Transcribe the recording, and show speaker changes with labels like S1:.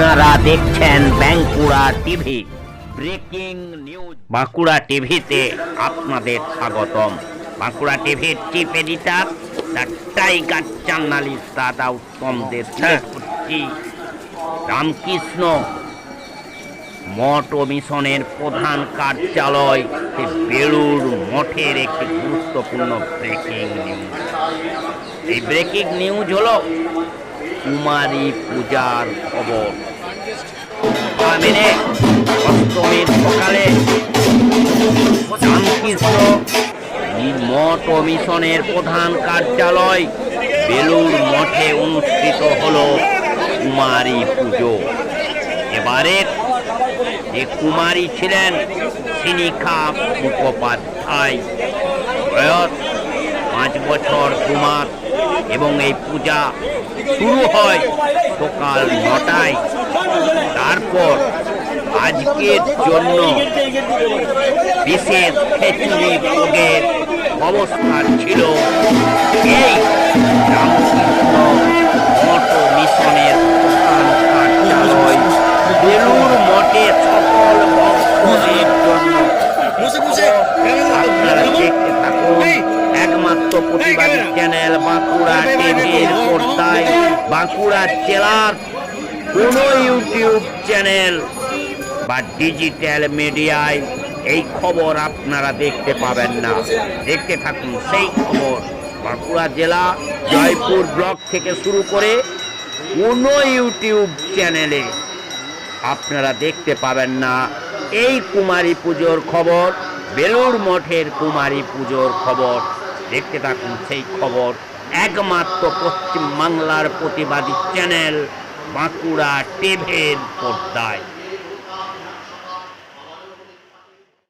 S1: আপনারা দেখছেন Bankura TV. Breaking news. Bankura টিভিতে আপনাদের স্বাগতম। বাঁকুড়া টিভির chief editor the tiger journalist দাদা উত্তমদের রামকৃষ্ণ, মঠ ও মিশনের প্রধান কার্যালয় বেলুর মঠের একটি গুরুত্বপূর্ণ ব্রেকিং নিউজ। এই ব্রেকিং নিউজ হলো কুমারী পূজার খবর। আমিনে অষ্টমীর সকালে মঠ মিশনের প্রধান কার্যালয় বেলুর মঠে অনুষ্ঠিত হল কুমারী পুজো। এবারে যে কুমারী ছিলেন সিনিখা মুখোপাধ্যায়। বয়স পাঁচ বছর কুমার এবং এই পূজা শুরু হয় সকাল নটায়। তারপর আজকের জন্য বিশেষ খেচুড়ি ভোগের অবস্থা ছিল এই রামকৃষ্ণ মঠ মিশনের কার্যালয় বেলুর মঠে সকল ভক্তদের জন্য আপনারা দেখতে প্রতিবাদী চ্যানেল বাঁকুড়া টিভির পর্দায় বাঁকুড়া জেলার কোন ইউটিউব চ্যানেল বা ডিজিটাল মিডিয়ায় এই খবর আপনারা দেখতে পাবেন না। দেখতে থাকুন সেই খবর। বাঁকুড়া জেলা জয়পুর ব্লক থেকে শুরু করে কোনো ইউটিউব চ্যানেলে আপনারা দেখতে পাবেন না। এই কুমারী পুজোর খবর বেলুর মঠের কুমারী পুজোর খবর। দেখতে থাকুন সেই খবর। একমাত্র পশ্চিম বাংলার প্রতিবাদী চ্যানেল বাঁকুড়া টিভির পর্দায়।